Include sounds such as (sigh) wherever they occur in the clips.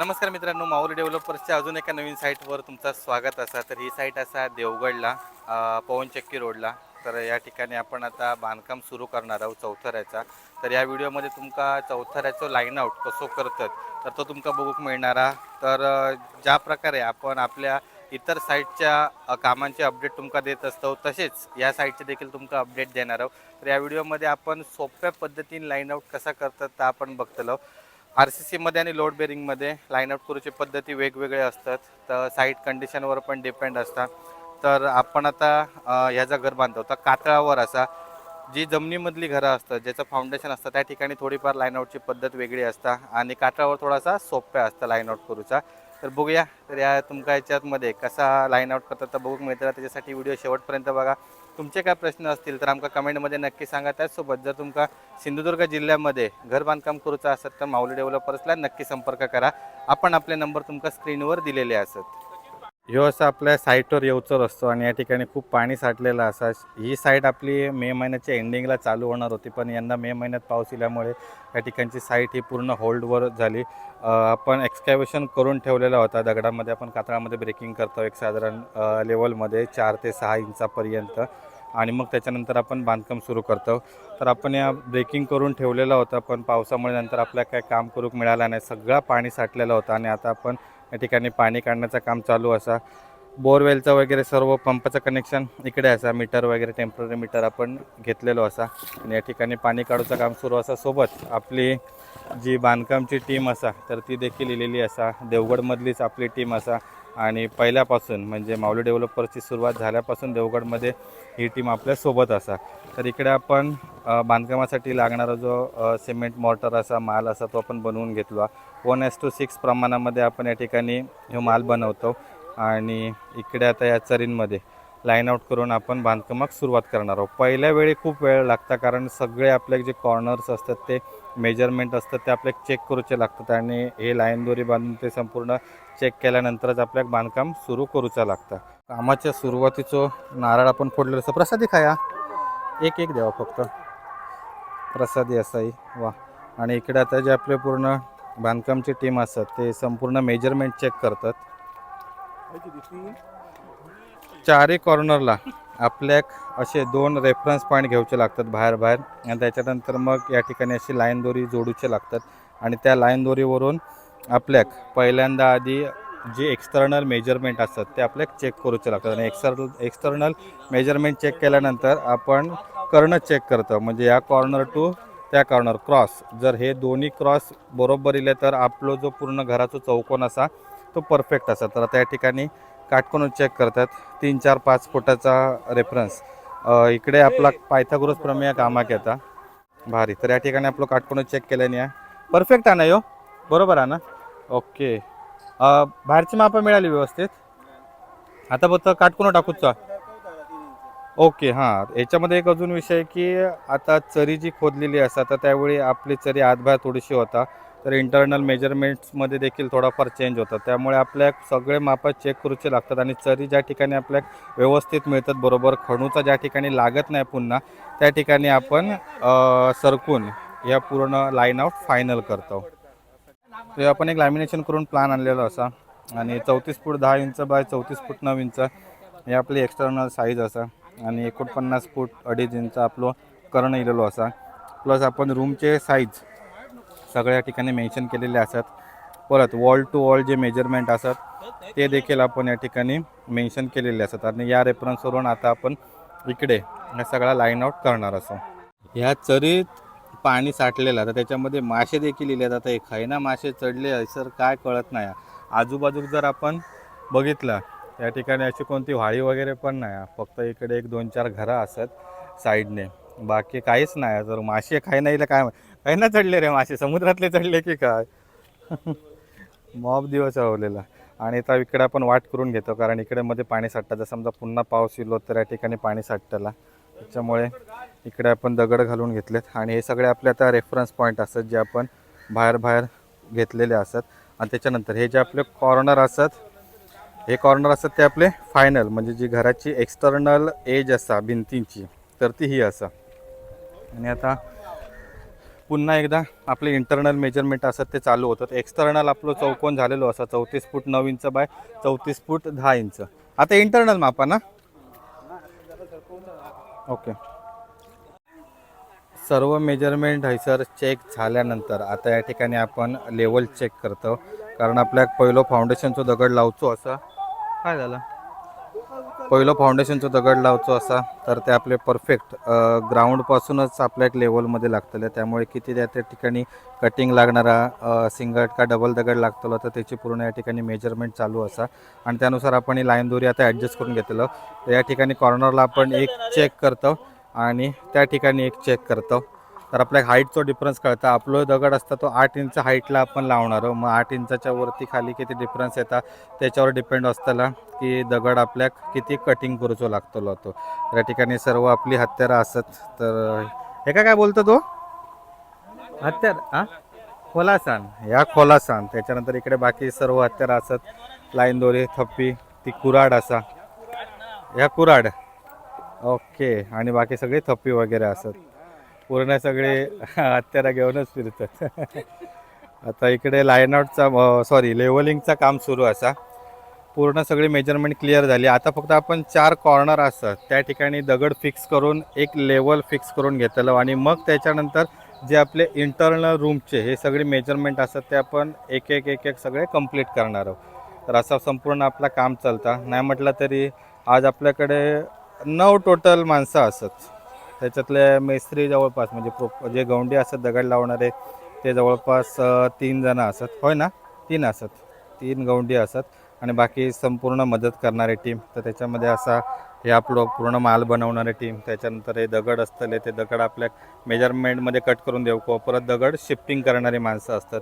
नमस्कार मित्रांनो माऊली डेव्हलपर्सच्या अजून एका नवीन साईटवर तुमचं स्वागत असा. तर ही साईट असा देवगडला पवनचक्की रोडला. तर या ठिकाणी आपण आता बांधकाम सुरू करणार आहोत चौथऱ्याचा. तर या व्हिडिओमध्ये तुमका चौथऱ्याचं लाईन कसो कसं करतात तर तो तुमका बघूक मिळणारा. तर ज्या प्रकारे आपण आपल्या इतर साईटच्या कामांचे अपडेट तुमका देत असतो तसेच या साईटचे देखील तुमका अपडेट देणार आहोत. तर या व्हिडिओमध्ये आपण सोप्या पद्धतीने लाईनआउट कसा करतात तर आपण बघतलो. आर सी सीमध्ये आणि लोड बेरिंगमध्ये लाईन आउट करूची पद्धती वेगवेगळे असतात. तर साईट कंडिशनवर पण डिपेंड असतात. तर आपण आता ह्याचा घर बांधतो. तर कातळावर असा जी जमिनीमधली घरं असतात ज्याचं फाउंडेशन असतं त्या ठिकाणी थोडीफार लाईन आउटची पद्धत वेगळी असता. आणि कातळावर थोडासा सोप्या असतं लाईन आउट करूचा. तर बघूया तर या तुमका याच्यातमध्ये कसा लाईन आउट करतात तर बघूक मिळतं. त्याच्यासाठी व्हिडिओ शेवटपर्यंत बघा. तुमचे काय प्रश्न असतील तर आमका कमेंटमध्ये नक्की सांगा. त्याचसोबत जर तुमका सिंधुदुर्ग जिल्ह्यामध्ये घर बांधकाम करूचं असत तर माऊली डेव्हलपर्सला नक्की संपर्क करा. आपण आपले नंबर तुमका स्क्रीनवर दिलेले असत. ह्यो असा आपल्या साईटवर येऊचर असतो आणि या ठिकाणी खूप पाणी साठलेलं असा ही साईट आपली मे महिन्याच्या एंडिंगला चालू होणार होती पण यंदा मे महिन्यात पाऊस इल्यामुळे या ठिकाणची साईट ही पूर्ण होल्डवर झाली. आपण एक्सकॅव्हेशन करून ठेवलेला होता. दगडामध्ये आपण कातळामध्ये ब्रेकिंग करतो एक साधारण लेवलमध्ये चार ते सहा इंचापर्यंत. आणि मग त्याच्यानंतर आपण बांधकाम सुरू करतो. तर आपण या ब्रेकिंग करून ठेवलेला होता पण पावसामुळे नंतर आपल्याला काय काम करूक मिळालं नाही. सगळा पाणी साठलेला होता आणि आता आपण या ठिकाणी पाणी काढण्याचं काम चालू असा. बोरवेलचं वगैरे सर्व पंपाचं कनेक्शन इकडे असा मीटर वगैरे टेंपररी मीटर आपण घेतलेलो असा. आणि या ठिकाणी पाणी काढूचं काम सुरू असा सोबत आपली जी बांधकामची टीम असा तर ती देखील इलेली असा. देवगडमधलीच आपली टीम असा. आणि पहिल्यापासून म्हणजे माऊली डेव्हलपर्सची सुरुवात झाल्यापासून देवगडमध्ये ही टीम आपल्यासोबत असा. तर इकडे आपण बांधकामासाठी लागणारा जो सिमेंट मॉर्टर असा माल असा तो आपण बनवून घेतला वन एस टू सिक्स प्रमाणामध्ये आपण या ठिकाणी हे माल बनवतो. आणि इकडे आता या चरींमध्ये लाईन आउट करून आपण बांधकामाक सुरुवात करणार आहोत. पहिल्या वेळी खूप वेळ लागता कारण सगळे आपले जे कॉर्नर्स असतात ते मेजरमेंट असतात ते आपल्याला चेक करूचे लागतात. आणि हे लाईन दोरी बांधून ते संपूर्ण चेक केल्यानंतरच आपल्याक बांधकाम सुरू करूचा लागतं. कामाच्या सुरुवातीचं नारळ आपण फोडलेलं असं प्रसादी खाया एक एक द्यावा फक्त. प्रसादी असाही वा. आणि इकडे आता जे आपले पूर्ण बांधकामची टीम असतात ते संपूर्ण मेजरमेंट चेक करतात. चारही कॉर्नरला आपल्याक असे दोन रेफरन्स पॉईंट घ्यायचे लागतात बाहेर बाहेर. आणि त्याच्यानंतर मग या ठिकाणी अशी लाईन दोरी जोडूचे लागतात. आणि त्या लाईन दोरीवरून आपल्याक पहिल्यांदा आधी जे एक्सटर्नल मेजरमेंट असतात ते आपल्याक चेक करूचे लागतात. आणि एक्सटर्नल एक्सटर्नल मेजरमेंट चेक केल्यानंतर आपण कर्ण चेक करतो. म्हणजे या कॉर्नर टू त्या कॉर्नर क्रॉस जर हे दोन्ही क्रॉस बरोबर इले तर आपलो जो पूर्ण घराचा चौकोन असा तो परफेक्ट असा. तर त्या ठिकाणी काटकोन चेक करतात. तीन चार पाच फुटाचा रेफरन्स इकडे आपला पायथागोरस प्रमेय कामाक येता भारी. तर या ठिकाणी आपलं काटकोन चेक केल्याने परफेक्ट आहे ना यो? बरोबर आहे ना? ओके. अ, बाहेरची मापं मिळाली व्यवस्थित? आता फक्त काटकोन टाकूचा. ओके हां. याच्यामध्ये एक अजून विषय की आता चरी जी खोदलेली असतात तर त्यावेळी आपली चरी आतबाहेर थोडीशी होता तर इंटरनल मेजरमेंट्समध्ये देखील थोडाफार चेंज होतात त्यामुळे आपल्या सगळे मापं चेक करूचे लागतात आणि चरी ज्या ठिकाणी आपल्या व्यवस्थित मिळतात बरोबर खणूचा ज्या ठिकाणी लागत नाही पुन्हा त्या ठिकाणी आपण अ, सरकून या पूर्ण लाईन आउट फायनल करतो. तर आपण एक लॅमिनेशन करून प्लॅन आणलेला असा. आणि चौतीस फूट दहा इंच बाय चौतीस फूट नऊ इंच. हे आपली एक्स्टर्नल साईज असा. आणि एकोणपन्नास फूट अडीच इंच आपलं करण इलेलो असा. प्लस आपण रूमचे साईज सगळ्या ठिकाणी मेन्शन केलेले असतात. परत वॉल टू वॉल जे मेजरमेंट असतात ते देखील आपण या ठिकाणी मेन्शन केलेले असतात. आणि या रेफरन्सवरून आता आपण इकडे हा सगळा लाईन आउट करणार असो. ह्या चरीत पाणी साठलेलं तर त्याच्यामध्ये मासे देखील इले जातात एक ना मासे चढले सर काय कळत नाही. आजूबाजूक जर आपण बघितलं त्या ठिकाणी अशी कोणती व्हाळी वगैरे पण नाही. फक्त इकडे एक दोन चार घरं असत साईडने. बाकी काहीच नाही. जर मासे खाय नाही काय काही ना चढले रे मासे. समुद्रातले चढले की काय? (laughs) मॉब दिवस आवलेला. आणि आता इकडे आपण वाट करून घेतो. कारण इकडे मध्ये पाणी साठतं. जर समजा पुन्हा पाऊस येलो तर या ठिकाणी पाणी साठतला. त्याच्यामुळे इकडे आपण दगड घालून घेतलेत. आणि हे सगळे आपले आता रेफरन्स पॉईंट असतात जे आपण बाहेर बाहेर घेतलेले असतात. आणि त्याच्यानंतर हे जे आपले कॉर्नर असतात हे कॉर्नर असतात ते आपले फायनल म्हणजे जी घराची एक्सटर्नल एज असा भिंतींची तर ती ही असा. आणि आता पुन्हा एकदा आपले इंटरनल मेजरमेंट असतात ते चालू होतात. एक्सटर्नल आपलं चौकोन झालेलो असा चौतीस फूट नऊ इंच बाय चौतीस फूट दहा इंच. आता इंटरनल मापा ना? ओके. सर्व मेजरमेंट हैसर चेक झाल्यानंतर आता या ठिकाणी आपण लेवल चेक करतो. कारण आपल्या पहिलं फाउंडेशनचं दगड लावतो असं. काय झालं? पहिलं फाउंडेशनचं दगड लावतो असा तर ते आपले परफेक्ट ग्राउंडपासूनच आपल्या एक लेवलमध्ये लागतले. त्यामुळे किती त्या त्या ठिकाणी कटिंग लागणारा सिंगट का डबल दगड लागतलो तर त्याची पूर्ण या ठिकाणी मेजरमेंट चालू असा. आणि त्यानुसार आपण ही लाईन दोरी आता ॲडजस्ट करून घेतलं तर या ठिकाणी कॉर्नरला आपण एक चेक करतो आणि त्या ठिकाणी एक चेक करतो. तर आपल्या हाईटचा डिफरन्स कळतं. आपलं दगड असता तो आठ इंच हाईटला आपण लावणार आहोत. मग आठ इंचाच्या वरती खाली किती डिफरन्स येतात त्याच्यावर डिपेंड असताना की दगड आपल्याक किती कटिंग करूचो लागतलो तो. त्या ठिकाणी सर्व आपली हत्यारं असत. तर हे काय काय बोलतो तो? हत्यार हा खोलासान. या खोलासान. त्याच्यानंतर इकडे बाकी सर्व हत्यारं असत. लाईन दोरी थप्पी ती कुराड असा. ह्या कुराड ओके. आणि बाकी सगळी थप्पी वगैरे असत. पूर्ण सगळे हत्यारा घेऊनच फिरतात. आता इकडे लाईन आउटचा सॉरी लेवलिंगचा काम सुरू असा. पूर्ण सगळी मेजरमेंट क्लिअर झाली. आता फक्त आपण चार कॉर्नर असतात. त्या ठिकाणी दगड फिक्स करून एक लेवल फिक्स करून घेतलं आणि मग त्याच्यानंतर जे आपले इंटरनल रूमचे हे सगळे मेजरमेंट असतात ते आपण एक एक एक एक सगळे कंप्लीट करणार आहोत. तर असा संपूर्ण आपला काम चालता. नाही म्हटलं तरी आज आपल्याकडे नऊ टोटल माणसं असत त्याच्यातले मेस्त्री जवळपास म्हणजे प्रो जे गौंडी असतात दगड लावणारे ते जवळपास तीन जण असत. होय ना? तीन असत. तीन गवंडी असत. आणि बाकी संपूर्ण मदत करणारे टीम. तर त्याच्यामध्ये असा हे आपलं पूर्ण माल बनवणारे टीम. त्याच्यानंतर हे दगड असतले ते दगड आपल्या मेजरमेंटमध्ये कट करून देऊ किंवा परत दगड शिफ्टिंग करणारी माणसं असतात.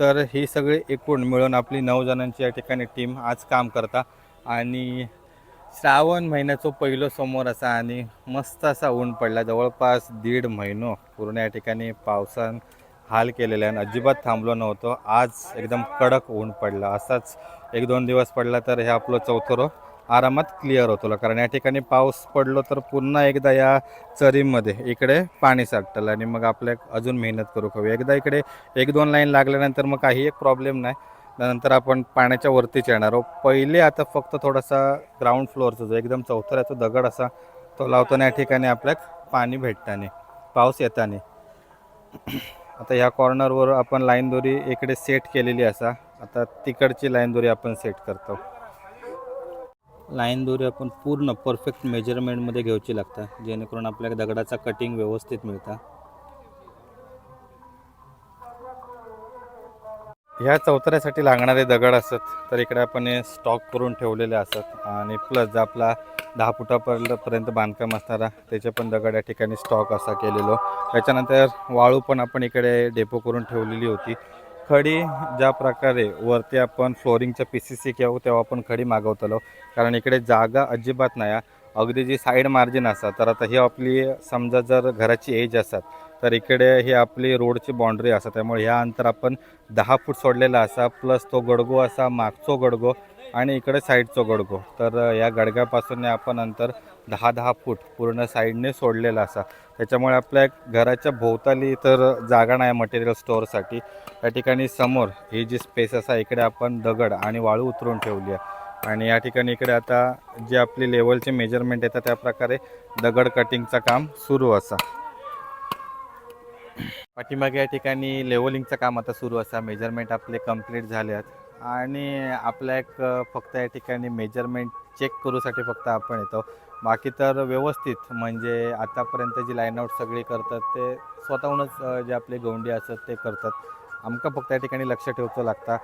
तर ही सगळी एकूण मिळून आपली नऊ जणांची या ठिकाणी टीम आज काम करता. आणि श्रावण महिन्याचं पहिलं समोर असा आणि मस्त असा ऊन पडला. जवळपास दीड महिनो पूर्ण या ठिकाणी पावसान हाल केलेला आणि अजिबात थांबलो नव्हतो. आज एकदम कडक ऊन पडला. असाच एक दोन दिवस पडला तर हे आपलं चौथरो आरामात क्लिअर होतो कारण या ठिकाणी पाऊस पडलो तर पुन्हा एकदा या चरीमध्ये इकडे पाणी साठलं आणि मग आपल्या अजून मेहनत करू हवी एकदा इकडे एक दोन लाईन लागल्यानंतर मग काही एक प्रॉब्लेम नाही. त्यानंतर आपण पाण्याच्या वरतीच येणार आहोत. पहिले आता फक्त थोडासा ग्राउंड फ्लोअरचा जो एकदम चौथऱ्याचा दगड असा तो लावताना या ठिकाणी आपल्याक पाणी भेटताने पाऊस येताने. आता ह्या कॉर्नरवर आपण लाईन दोरी इकडे सेट केलेली असा. आता तिकडची लाईन दोरी आपण सेट करतो. लाईन दोरी आपण पूर्ण परफेक्ट मेजरमेंटमध्ये घ्यायची लागतं जेणेकरून आपल्याला दगडाचा कटिंग व्यवस्थित मिळतं. ह्या चौथऱ्यासाठी लागणारे दगड असत तर इकडे आपण हे स्टॉक करून ठेवलेले असत. आणि प्लस आपला दहा फुटापर्यंत पर्यंत बांधकाम असणारा त्याचे पण दगड या ठिकाणी स्टॉक असा केलेलो. त्याच्यानंतर वाळू पण आपण इकडे डेपो करून ठेवलेली होती. खडी ज्या प्रकारे वरती आपण फ्लोरिंगच्या पी सी सी घेऊ तेव्हा आपण खडी मागवतलो. कारण इकडे जागा अजिबात नाही आहे. अगदी जी साईड मार्जिन असतात तर आता ही आपली समजा जर घराची एज असतात तर इकडे ही आपली रोडची बाउंड्री असा त्यामुळे ह्या अंतर आपण दहा फूट सोडलेला असा प्लस तो गडगो असा मागचो गडगो आणि इकडे साईडचो गडगो. तर या गडग्यापासून आपण अंतर दहा दहा फूट पूर्ण साईडने सोडलेला असा. त्याच्यामुळे आपल्या घराच्या भोवताली तर जागा नाही मटेरियल स्टोअरसाठी या ठिकाणी समोर ही जी स्पेस असा इकडे आपण दगड आणि वाळू उतरून ठेवली आहे. आणि या ठिकाणी इकडे आता जे आपली लेवलचे मेजरमेंट येतात त्या प्रकारे दगड कटिंगचं काम सुरू असा. पाठीमागे या ठिकाणी लेवलिंगचं काम आता सुरू असा मेजरमेंट आपले कंप्लीट झाले आहेत आणि आपल्या एक फक्त या ठिकाणी मेजरमेंट चेक करूसाठी फक्त आपण येतो. बाकी तर व्यवस्थित म्हणजे आतापर्यंत जी लाईनआउट सगळी करतात ते स्वतःहूनच जे आपले गोंडी असतात ते करतात. आमका फक्त या ठिकाणी लक्ष ठेवतो लागता.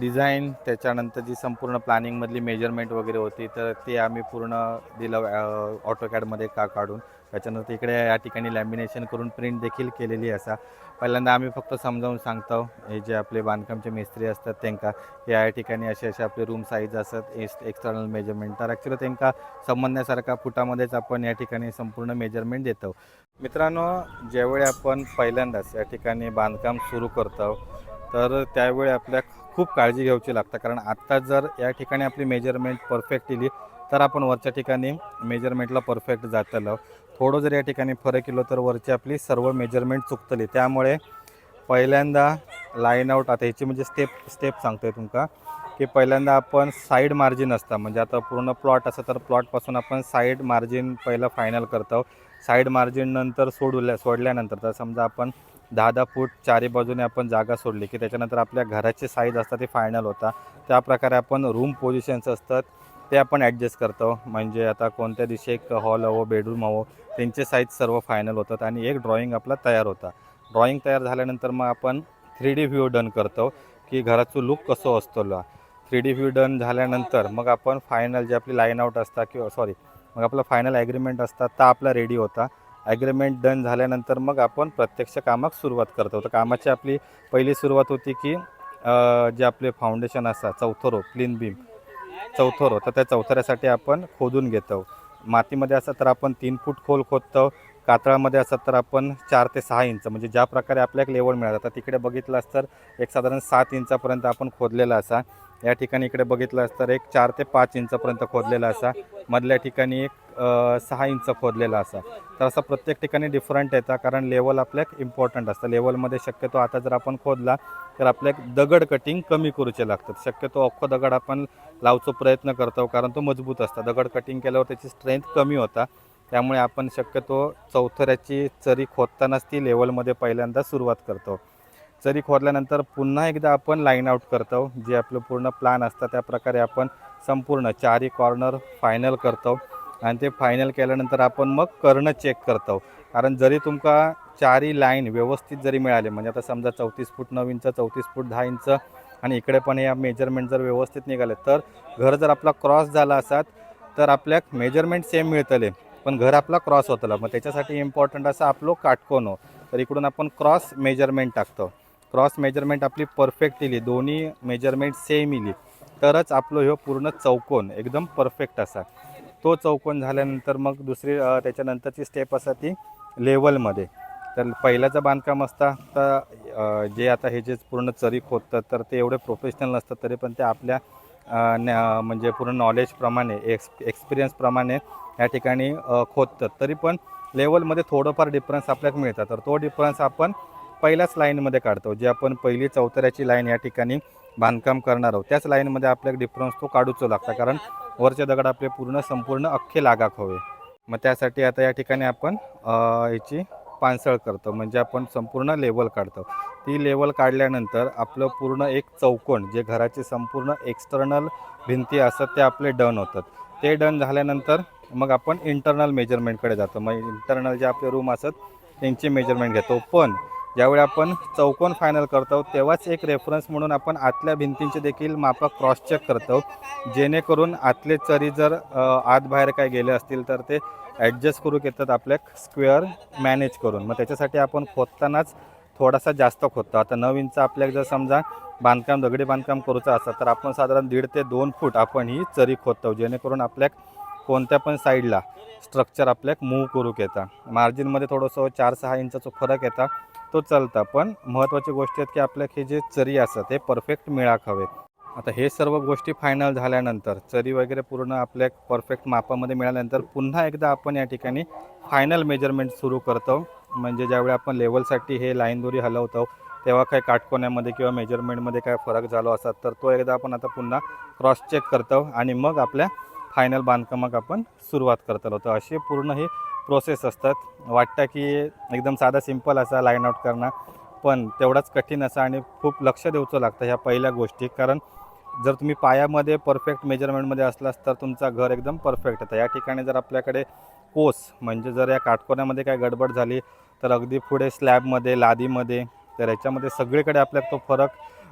डिझाईन त्याच्यानंतर जी संपूर्ण प्लॅनिंगमधली मेजरमेंट वगैरे होती तर ते आम्ही पूर्ण दिलं ऑटोकॅडमध्ये का काढून. त्याच्यानंतर इकडे या ठिकाणी लॅमिनेशन करून प्रिंट देखील केलेली असा. पहिल्यांदा आम्ही फक्त समजावून सांगतो हे जे आपले बांधकामचे मिस्त्री असतात त्यांना या ठिकाणी असे असे आपले रूम साईज असतात एस्ट एक्सटर्नल मेजरमेंट तर ॲक्च्युली त्यांका समजण्यासारखा फुटामध्येच आपण या ठिकाणी संपूर्ण मेजरमेंट देतो. मित्रांनो ज्यावेळी आपण पहिल्यांदाच या ठिकाणी बांधकाम सुरू करतो तर त्यावेळी आपल्या खूप काळजी घ्यायची लागतं. कारण आत्ता जर या ठिकाणी आपली मेजरमेंट परफेक्ट दिली तर आपण वरच्या ठिकाणी मेजरमेंटला परफेक्ट जातलं. थोडं जर या ठिकाणी फरक केलं तर वरची आपली सर्व मेजरमेंट चुकतली. त्यामुळे पहिल्यांदा लाईन आउट आता ह्याची म्हणजे स्टेप स्टेप सांगतोय तुमका की पहिल्यांदा आपण साईड मार्जिन असतं. म्हणजे आता पूर्ण प्लॉट असं तर प्लॉटपासून आपण साईड मार्जिन पहिलं फायनल करतो. साईड मार्जिन नंतर सोडल्या सोडल्यानंतर तर समजा आपण दहा दहा फूट चारी बाजूने आपण जागा सोडली की त्याच्यानंतर आपल्या घराची साईज असतात ते फायनल होता. त्या प्रकारे आपण रूम पोझिशन्स असतात. ते आपण ॲडजस्ट करतो. म्हणजे आता कोणत्या दिवशी एक हॉल हवं बेडरूम हवं त्यांचे साईज सर्व फायनल होतात आणि एक ड्रॉइंग आपला तयार होता. ड्रॉइंग तयार झाल्यानंतर मग आपण थ्री डी व्ह्यू डन करतो की घराचं लुक कसं असतो थ्री डी व्ह्यू डन झाल्यानंतर मग आपण फायनल जे आपली लाईन आउट असतात किंवा सॉरी मग आपला फायनल ॲग्रीमेंट असतात तर आपला रेडी होता. ॲग्रीमेंट डन झाल्यानंतर मग आपण प्रत्यक्ष कामाक सुरुवात करतो. तर कामाची आपली पहिली सुरुवात होती की जे आपले फाउंडेशन असतात चौथं रो क्लीन बीम चौथर होतं. तर त्या चौथऱ्यासाठी आपण खोदून घेतो. मातीमध्ये असं तर आपण तीन फूट खोल खोदतो. कातळामध्ये असतात तर आपण चार ते सहा इंच म्हणजे ज्या प्रकारे आपल्याला लेवल मिळालं. तर तिकडे बघितलं तर एक साधारण सात इंचापर्यंत आपण खोदलेला असा. या ठिकाणी इकडे बघितलं तर एक चार ते पाच इंचपर्यंत खोदलेला असा. मधल्या ठिकाणी एक सहा इंच खोदलेला असा. तर असं प्रत्येक ठिकाणी डिफरंट येतं कारण लेवल आपल्याक इम्पॉर्टंट असतं. लेवलमध्ये शक्यतो आता जर आपण खोदला तर आपल्याक दगड कटिंग कमी करूचे लागतात. शक्यतो अख्खो दगड आपण लावचो प्रयत्न करतो कारण तो मजबूत असता. दगड कटिंग केल्यावर त्याची स्ट्रेंथ कमी होता. त्यामुळे आपण शक्यतो चौथऱ्याची चरी खोदतानाच ती लेवलमध्ये पहिल्यांदा सुरुवात करतो. जरी खोदल्यानंतर पुन्हा एकदा आपण लाईन आउट करतो. जे आपलं पूर्ण प्लॅन असतं त्या प्रकारे आपण संपूर्ण चारही कॉर्नर फायनल करतो. आणि ते फायनल केल्यानंतर आपण मग कर्ण चेक करतो. कारण जरी तुमका चारही लाईन व्यवस्थित जरी मिळाले म्हणजे आता समजा चौतीस फूट नऊ इंच चौतीस फूट दहा इंच आणि इकडे पण या मेजरमेंट जर व्यवस्थित निघाले तर घर जर आपला क्रॉस झाला असत तर आपल्याक मेजरमेंट सेम मिळतले. पण घर आपला क्रॉस होतला. मग त्याच्यासाठी इम्पॉर्टंट असं आपलो काटकोन हो. तर इकडून आपण क्रॉस मेजरमेंट टाकतो. क्रॉस मेजरमेंट आपली परफेक्ट इली दोन्ही मेजरमेंट सेम इली. तरच आपलं ह्यो पूर्ण चौकोन एकदम परफेक्ट असा. तो चौकोन झाल्यानंतर मग दुसरी त्याच्यानंतरची स्टेप असा ती लेवलमध्ये तर पहिल्याचं बांधकाम असता तर जे आता हे जे पूर्ण चरी खोदतात तर ते एवढे प्रोफेशनल नसतात तरी पण ते आपल्या न्या- म्हणजे पूर्ण नॉलेजप्रमाणे एक्स एक्सपिरियन्सप्रमाणे या ठिकाणी खोदतात. तरी पण लेवलमध्ये थोडंफार डिफरन्स आपल्याला मिळतात. तर तो डिफरन्स आपण पहिल्याच लाईनमध्ये काढतो. जे आपण पहिली चौथऱ्याची लाईन या ठिकाणी बांधकाम करणार आहोत त्याच लाईनमध्ये आपल्याला डिफरन्स तो काढूचो लागता. कारण वरचे दगड आपले पूर्ण संपूर्ण अख्खे लागाक हवे. मग त्यासाठी आता या ठिकाणी आपण याची पानसळ करतो. म्हणजे आपण संपूर्ण लेवल काढतो. ती लेवल काढल्यानंतर आपलं पूर्ण एक चौकोन जे घराचे संपूर्ण एक्सटर्नल भिंती असतात ते आपले डन होतात. ते डन झाल्यानंतर मग आपण इंटरनल मेजरमेंटकडे जातो. मग इंटरनल जे आपले रूम असतात त्यांची मेजरमेंट घेतो. पण ज्यावेळी आपण चौकोन फायनल करतो तेव्हाच एक रेफरन्स म्हणून आपण आतल्या भिंतींचे देखील मापक क्रॉस चेक करतो. जेणेकरून आतले चरी जर आत बाहेर काय गेले असतील तर ते ॲडजस्ट करू येतात आपल्या स्क्वेअर मॅनेज करून. मग त्याच्यासाठी आपण खोदतानाच थोडासा जास्त खोदतो. आता नऊ इंच आपल्याला जर समजा बांधकाम दगडी बांधकाम करूचं असतं तर आपण साधारण दीड ते दोन फूट आपण ही चरी खोदतो जेणेकरून आपल्या कोणत्या पण साईडला स्ट्रक्चर आपल्याक मूव करूक येता मार्जिनमध्ये थोडंसं चार सहा इंचाचा फरक येता. तो चालता. पण महत्त्वाची गोष्ट आहेत की आपल्याक हे जे चरी असतात हे परफेक्ट मिळाक हवेत आता हे सर्व गोष्टी फायनल झाल्यानंतर चरी वगैरे पूर्ण आपल्या परफेक्ट मापामध्ये मिळाल्यानंतर पुन्हा एकदा आपण या ठिकाणी फायनल मेजरमेंट सुरू करतो. म्हणजे ज्यावेळी आपण लेवलसाठी हे लाईन दोरी हलवतो तेव्हा काही काटकोण्यामध्ये किंवा मेजरमेंटमध्ये काय फरक झालो असतात तर तो एकदा आपण आता पुन्हा क्रॉस चेक करतो आणि मग आपल्या फायनल बांधकामाक आपण सुरुवात करतो तर अशी पूर्ण ही प्रोसेस असतात. वाटतं की एकदम साधा सिंपल असा लाईन आउट करणं पण तेवढाच कठीण असा आणि खूप लक्ष देऊचं लागतं ह्या पहिल्या गोष्टी. कारण जर तुम्ही पायामध्ये परफेक्ट मेजरमेंटमध्ये असलास तर तुमचा घर एकदम परफेक्ट येतं या ठिकाणी जर आपल्याकडे कोस म्हणजे जर या काटकोण्यामध्ये काय गडबड झाली तर अगदी पुढे स्लॅबमध्ये लादीमध्ये तर याच्यामध्ये सगळीकडे आपल्याला तो फरक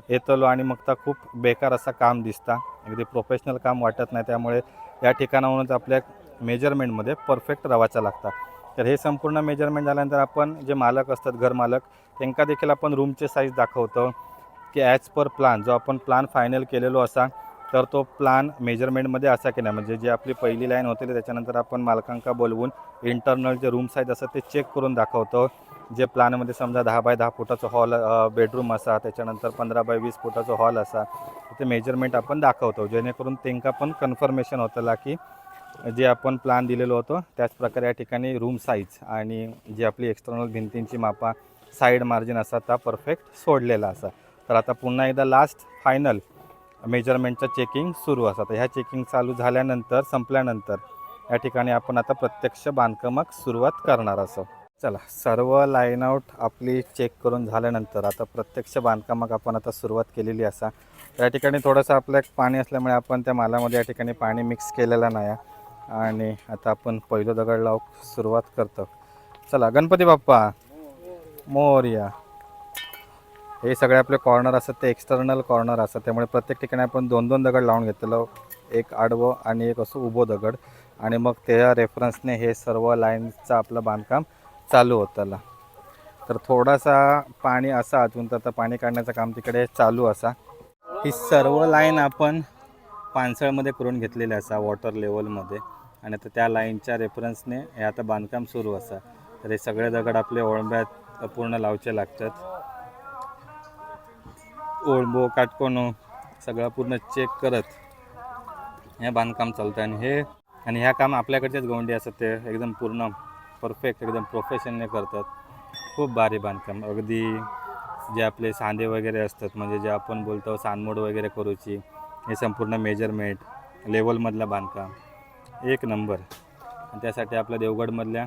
येतलो आणि मग तर खूप बेकार असा काम दिसता. अगदी प्रोफेशनल काम वाटत नाही. त्यामुळे या ठिकाणाहूनच आपल्या मेजरमेंटमध्ये परफेक्ट रवाचा लागता तर हे संपूर्ण मेजरमेंट झाल्यानंतर आपण जे मालक असतात घरमालक त्यांना देखील आपण रूमचे साईज दाखवतो. की ॲज पर प्लान जो आपण प्लान फायनल केलेलो असा तर तो प्लान मेजरमेंटमध्ये असा की नाही. म्हणजे जी आपली पहिली लाईन होते त्याच्यानंतर आपण मालकांका बोलवून इंटरनल जे रूम साईज असतात ते चेक करून दाखवतो. जे प्लॅनमध्ये समजा दहा बाय दहा फुटाचं हॉल बेडरूम असा त्याच्यानंतर पंधरा बाय वीस फुटाचं हॉल असा ते मेजरमेंट आपण दाखवतो. जेणेकरून त्यांना पण कन्फर्मेशन होतला की जे आपण प्लॅन दिलेलो होतो त्याचप्रकारे या ठिकाणी रूम साईज आणि जी आपली एक्सटर्नल भिंतींची मापा साईड मार्जिन असा त्या परफेक्ट सोडलेला असा. तर आता पुन्हा एकदा लास्ट फायनल मेजरमेंटचं चेकिंग सुरू असं. तर ह्या चेकिंग चालू झाल्यानंतर संपल्यानंतर या ठिकाणी आपण आता प्रत्यक्ष बांधकामाक सुरुवात करणार असो. चला सर्व लाईनआउट आपली चेक करून झाल्यानंतर आता प्रत्यक्ष बांधकामाक आपण आता सुरुवात केलेली असा. या ठिकाणी थोडंसं आपल्या पाणी असल्यामुळे आपण त्या मालामध्ये या ठिकाणी पाणी मिक्स केलेलं नाही आहे. आणि आता आपण पहिलं दगड लावू सुरुवात करतो. चला गणपती बाप्पा मोर्या. हे सगळे आपले कॉर्नर असतात ते एक्सटर्नल कॉर्नर असतात. त्यामुळे प्रत्येक ठिकाणी आपण दोन दोन दगड लावून घेतलेलो. एक आडवं आणि एक असं उभं दगड. आणि मग त्या रेफरन्सने हे सर्व लाईनचं आपलं बांधकाम चालू होतं तर थोडासा पाणी असा अजून तर आता पाणी काढण्याचं काम तिकडे चालू असा. ही सर्व लाईन आपण पानसळमध्ये करून घेतलेली असा वॉटर लेवलमध्ये आणि आता त्या लाईनच्या रेफरन्सने हे आता बांधकाम सुरू असा. तर हे सगळे दगड आपले ओळंब्यात पूर्ण लावचे लागतात. ओळंबो काटकोनो सगळं पूर्ण चेक करत हे बांधकाम चालतं आणि हे आणि ह्या काम आपल्याकडचेच गोंडी असतात. ते एकदम पूर्ण परफेक्ट एकदम प्रोफेशनने करतात. खूप भारी बांधकाम. अगदी जे आपले सांधे वगैरे असतात म्हणजे जे आपण बोलतो सांदमोड वगैरे करूची हे संपूर्ण मेजरमेंट लेवलमधलं बांधकाम. एक नंबर. त्यासाठी आपल्या देवगडमधल्या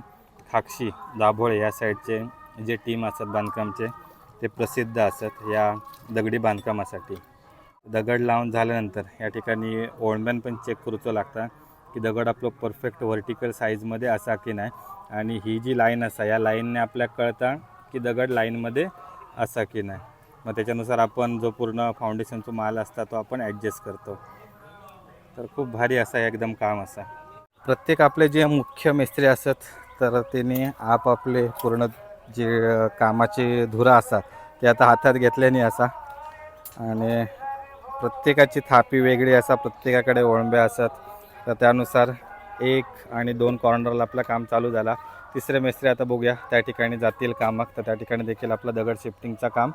खाक्षी दाभोळे या साईडचे जे टीम असतात बांधकामचे ते प्रसिद्ध असत या दगडी बांधकामासाठी. दगड लावून झाल्यानंतर या ठिकाणी ओळम्यान पण चेक करूचं लागतं की दगड आपलं परफेक्ट व्हर्टिकल साईजमध्ये असा की नाही. आणि ही जी लाईन असा या लाईनने आपल्याला कळतं की दगड लाईनमध्ये असा की नाही. मग त्याच्यानुसार आपण जो पूर्ण फाउंडेशनचा माल असता तो आपण ॲडजस्ट करतो. तर खूप भारी असा एकदम काम असा. प्रत्येक आपले जे मुख्य मिस्त्री असतात तर त्यांनी आपापले पूर्ण जे कामाची धुरा असतात ते आता हातात घेतल्याने असा. आणि प्रत्येकाची थापी वेगळी असा प्रत्येकाकडे ओळंबे असतात तर त्यानुसार एक आणि दोन कॉर्नरला आपलं काम चालू झाला. तिसरे मेस्त्री आता बघूया त्या ठिकाणी जातील कामाक तर त्या ठिकाणी देखील आपलं दगड शिफ्टिंगचं काम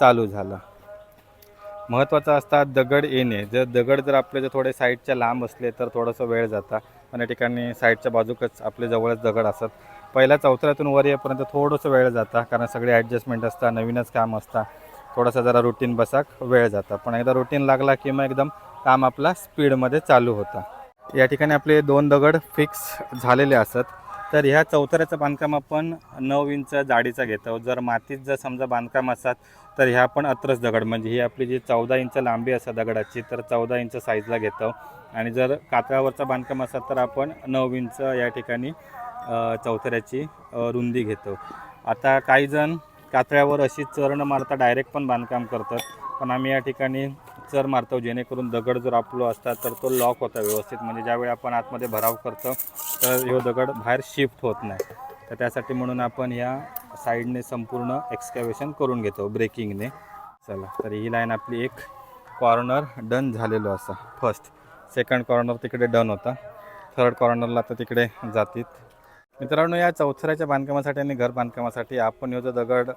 चालू झालं. महत्त्वाचं असतात दगड येणे. जर दगड जर आपले जर थोडे साईडच्या लांब असले तर थोडंसं वेळ जाता. पण या ठिकाणी साईडच्या बाजूकच आपले जवळच दगड असतात. पहिल्या चौथऱ्यातून वर येईपर्यंत थोडंसं वेळ जाता कारण सगळे ॲडजस्टमेंट असतात नवीनच काम असतं. थोडासा जरा रुटीन बसाक वेळ जाता. पण एकदा रुटीन लागला की मग एकदम काम आपला स्पीडमध्ये चालू होतं. या ठिकाणी आपले दोन दगड फिक्स झालेले असत. तर ह्या चौथऱ्याचं बांधकाम आपण नऊ इंच जाडीचा घेतो. जर मातीत जर समजा बांधकाम असतात तर ह्या आपण अत्रस दगड. म्हणजे ही आपली जी चौदा इंच लांबी असतात दगडाची तर चौदा इंच साईजला घेतो. आणि जर कातळावरचा बांधकाम असेल तर आपण नऊ इंच या ठिकाणी चौथऱ्याची रुंदी घेतो. आता काही जण कातळ्यावर अशी चर न मारता डायरेक्ट पण बांधकाम करतात. पण आम्ही या ठिकाणी चर मारतो जेणेकरून दगड जर आपलो असतात तर तो लॉक होता व्यवस्थित. म्हणजे ज्यावेळी आपण आतमध्ये भराव करतो तर ह्यो दगड बाहेर शिफ्ट होत नाही. तर त्यासाठी म्हणून आपण ह्या साईडने संपूर्ण एक्सकॅवेशन करून घेतो ब्रेकिंगने चला तर ही लाईन आपली एक कॉर्नर डन झालेलो असा फर्स्ट सेकंड कॉर्नर तिकडे डन होता. थर्ड कॉर्नरला तर तिकडे जातीत. मित्रांनो या चौथऱ्याच्या बांधकामासाठी आणि घर बांधकामासाठी आपण ह्यो जो दगड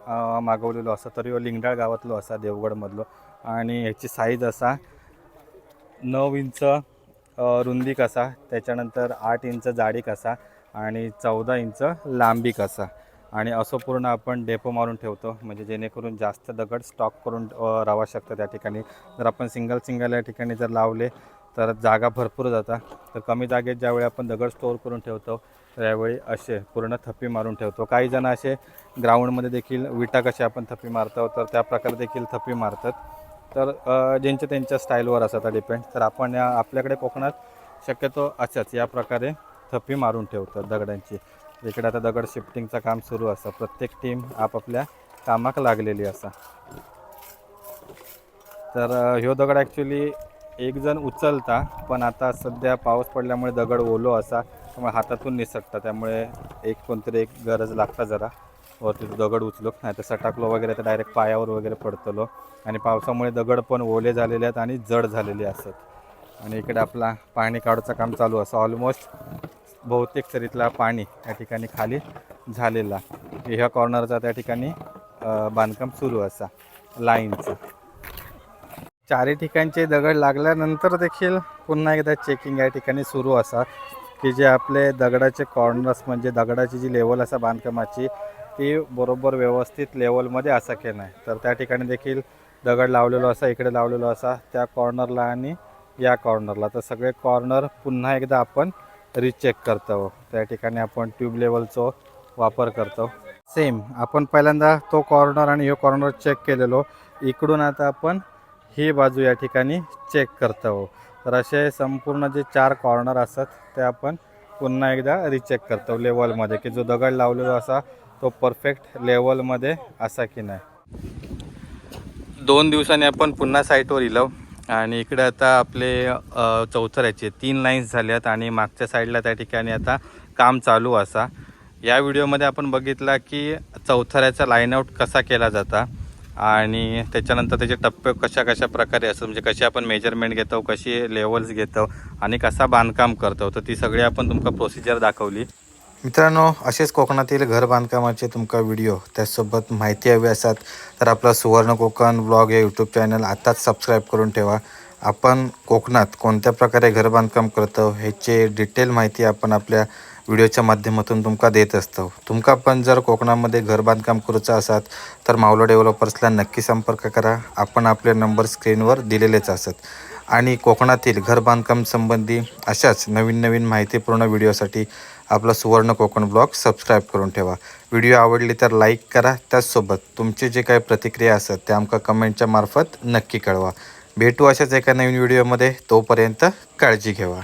मागवलेलो असा तर ह्यो लिंगडाळ गावातलो असा देवगडमधलो. आणि ह्याची साईज असा नऊ इंच रुंदी कसा त्याच्यानंतर आठ इंच जाडी कसा आणि चौदा इंच लांबी कसा आणि असं पूर्ण आपण डेपो मारून ठेवतो म्हणजे जेणेकरून जास्त दगड स्टॉक करून राहू शकतं त्या ठिकाणी. जर आपण सिंगल सिंगल या ठिकाणी जर लावले तर जागा भरपूर जाता तर कमी जागेत ज्यावेळी आपण दगड स्टोअर करून ठेवतो त्यावेळी असे पूर्ण थप्पी मारून ठेवतो. काही जण असे ग्राउंडमध्ये देखील विटा कसे आपण थप्पी मारतो तर त्या प्रकारे देखील थप्पी मारतात. तर ज्यांच्या त्यांच्या स्टाईलवर असतात डिपेंड तर आपण या आपल्याकडे कोकणात शक्यतो अशाच या प्रकारे थप्पी मारून ठेवतात दगडांची. इकडे आता दगड शिफ्टिंगचं काम सुरू असतं. प्रत्येक टीम आपापल्या कामाक लागलेली असा. तर ह्यो दगड ॲक्च्युली एक जण उचलता पण आता सध्या पाऊस पडल्यामुळे दगड ओलो असा त्यामुळे हातातून निसटता त्यामुळे एक कोणतरी एक गरज लागता जरा. वरती दगड उचलो नाही तर सटाकलो वगैरे तर डायरेक्ट पायावर वगैरे पडतलो. आणि पावसामुळे दगड पण ओले झालेले आहेत आणि जड झालेले असतात. आणि इकडे आपला पाणी काढूचं काम चालू असं ऑलमोस्ट बहुतेक सरीतला पाणी या ठिकाणी खाली झालेला. ह्या कॉर्नरचा त्या ठिकाणी बांधकाम सुरू असा लाईनचं. चारही ठिकाणचे दगड लागल्यानंतर देखील पुन्हा एकदा चेकिंग या ठिकाणी सुरू असा. की जे आपले दगडाचे कॉर्नर्स म्हणजे दगडाची जी लेवल असा बांधकामाची ती बरोबर व्यवस्थित लेवलमध्ये असा की नाही. तर त्या ठिकाणी देखील दगड लावलेलो असा इकडे लावलेलो असा त्या कॉर्नरला आणि या कॉर्नरला तर सगळे कॉर्नर पुन्हा एकदा आपण रिचेक करतो. त्या ठिकाणी आपण ट्यूब लेवलचा वापर करतो. सेम आपण पहिल्यांदा तो कॉर्नर आणि ह्यो कॉर्नर चेक केलेलो. इकडून आता आपण ही बाजू या ठिकाणी चेक करतो. तर असे संपूर्ण जे चार कॉर्नर असतात ते आपण पुन्हा एकदा रिचेक करतो लेवलमध्ये की जो दगड लावलेला असा तो परफेक्ट लेवलमध्ये असा की नाही. दोन दिवसांनी आपण पुन्हा साईटवर इलो. आणि इकडे आता आपले चौथऱ्याचे तीन लाईन्स झाल्यात आणि मागच्या साईडला त्या ठिकाणी आता काम चालू असा. या व्हिडिओमध्ये आपण बघितला की चौथऱ्याचा लाईनआउट कसा केला जाता. आणि त्याच्यानंतर त्याचे टप्पे कशा कशा प्रकारे असतात म्हणजे कशी आपण मेजरमेंट घेतो कशी लेवल्स घेतो आणि कसा बांधकाम करतो तर ती सगळी आपण तुमका प्रोसिजर दाखवली. मित्रांनो असेच कोकणातील घर बांधकामाचे तुमका व्हिडिओ त्याचसोबत माहिती हवी असतात तर आपला सुवर्ण कोकण ब्लॉग या यूट्यूब चॅनल आत्ताच सबस्क्राईब करून ठेवा. आपण कोकणात कोणत्या प्रकारे घर बांधकाम करतो ह्याचे डिटेल माहिती आपण आपल्या व्हिडिओच्या माध्यमातून तुमका देत असतो. तुमका पण जर कोकणामध्ये घर बांधकाम करूचं असात तर मावलो डेव्हलपर्सला नक्की संपर्क करा. आपण आपले नंबर स्क्रीनवर दिलेलेच असत. आणि कोकणातील घर बांधकाम संबंधी अशाच नवीन नवीन माहितीपूर्ण व्हिडिओसाठी आपला सुवर्ण कोकण ब्लॉग सबस्क्राईब करून ठेवा. व्हिडिओ आवडली तर लाईक करा. त्याचसोबत तुमची जे काही प्रतिक्रिया असतात त्या आमका कमेंटच्या मार्फत नक्की कळवा. भेटू अशाच एका नवीन व्हिडिओमध्ये. तोपर्यंत काळजी घ्यावा